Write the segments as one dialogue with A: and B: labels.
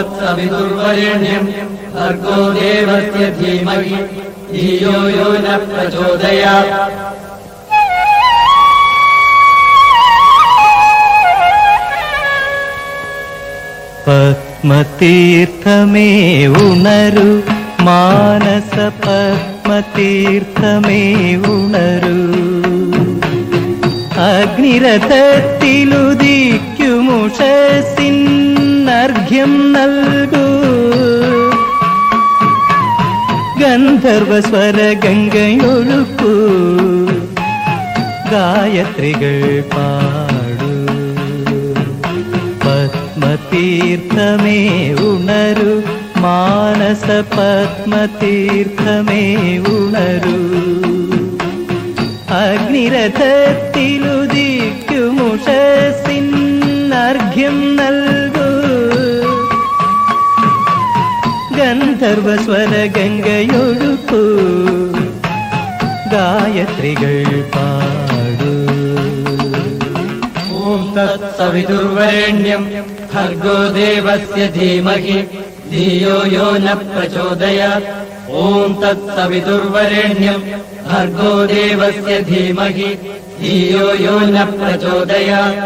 A: तत्सवितुर्वरेण्यम् भर्गो देवस्य धीमहि धियो यो न प्रचोदयात्
B: പത്മതീർത്ഥമേ ഉണരു മാനസ പത്മതീർത്ഥമേ ഉണരു അഗ്നിരഥത്തിലുദിക്കുമുഷസിന്നർഘ്യം നൽകൂ. ഗന്ധർവസ്വര ഗംഗയൊഴുക്കൂ ഗായത്രികൾ പാടൂ. പത്മതീർത്ഥമേ ഉണരു. മാനസ പത്മതീർത്ഥമേ ഉണരു. അഗ്നിരഥത്തിലുദിക്കുമുഷസിന്നർഘ്യം സർവസ്വര ഗംഗയൊഴുക്കൂ ഗായത്രികൾ പാടൂ.
A: ഓം തത് സവിതുർവരേണ്യം. ഭർഗോ ദേവസ്യ ധിയോ യോ ന പ്രചോദയാത് ഓം തത് സവിതുർവരേണ്യം. ഭർഗോ ദേവസ്യ ധിയോ യോ ന പ്രചോദയാത്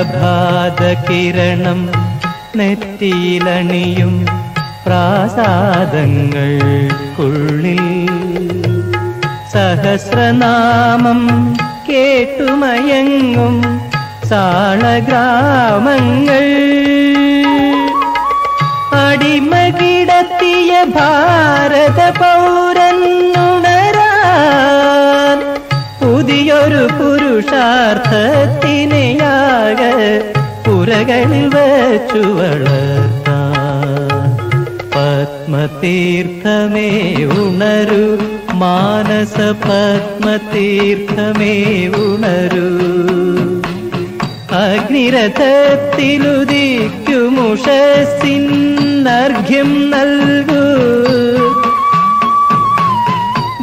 B: പ്രഭാതകിരണം നെറ്റിയിലണിയും പ്രാസാദങ്ങൾക്കുള്ളിൽ. സഹസ്രനാമം കേട്ടുമയങ്ങും സാളഗ്രാമങ്ങൾ. അടിമകിടത്തിയ ഭാരത പൗരനുണരാൻ പുതിയൊരു പുരുഷാർത്ഥത്തിനെയാക പുരകളിൽ വച്ചു വളർത്താൻ പത്മതീർത്ഥമേ ഉണരു മാനസ പത്മതീർത്ഥമേ ഉണരു. അഗ്നിരഥത്തിലുദിക്കുമുഷസിന്നർഘ്യം നൽകൂ.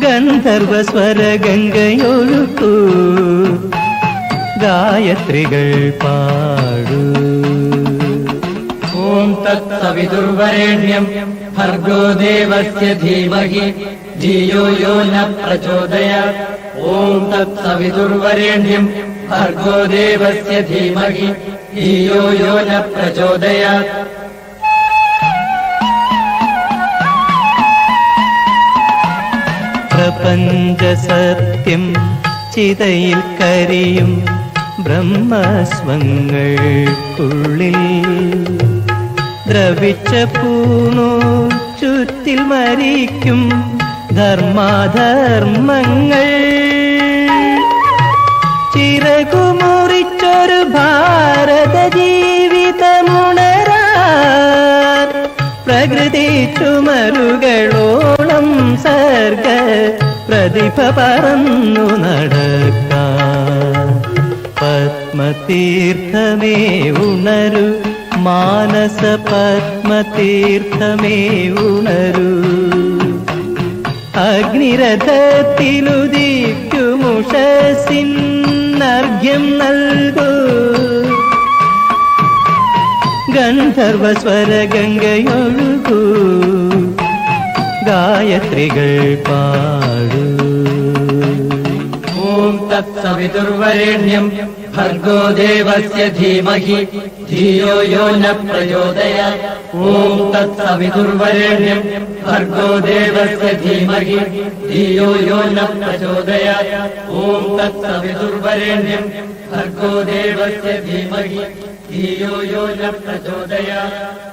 B: ഗന്ധർവസ്വര ഗംഗയൊഴുക്കൂ ഗായത്രികൾ പാടൂ.
A: ഓം തത്തവിദുർവരേണ്യം ഭർഗോ ദേവസ്യ ധീമഹി ധിയോ യോ ന പ്രചോദയ. ഓം തത്തവിദുർവരേണ്യം ഭർഗോ ദേവസ്യ ധീമഹി ധിയോ യോ ന പ്രചോദയ.
B: പ്രപഞ്ചസത്യം ചിതയിൽ കരിയും ബ്രഹ്മസ്വങ്ങൾക്കുള്ളിൽ ദ്രവിച്ച പൂണോ ചുറ്റിൽ മരിക്കും ധർമാധർമ്മങ്ങൾ. ചിറകുമുറിച്ചൊരു ഭാരത ജീവിതമുണരാൻ പ്രകൃതി ചുമരുകളോളം സർഗ പ്രതിഭ പറന്നു നടക്കാൻ തീർത്ഥമേ ഉണരു. മാനസ പത്മതീർത്ഥമേ ഉണരു. അഗ്നിരഥത്തിലുദീപ്റ്റുമുഷസിന്നർഘ്യം നൽകൂ. ഗന്ധർവസ്വര ഗംഗയൊഴുകൂ ഗായത്രികൾ പാടു.
A: ഓം തത്സവിതുർവരേണ്യം भर्गो देवस्य धीमहि। धियो यो न प्रचोदयात् ॐ तत्सवितुर्वरेण्यम् भर्गो देवस्य धीमहि। धियो यो न प्रचोदयात् ॐ तत्सवितुर्वरेण्यम् भर्गो देवस्य धीमहि। धियो यो न प्रचोदयात्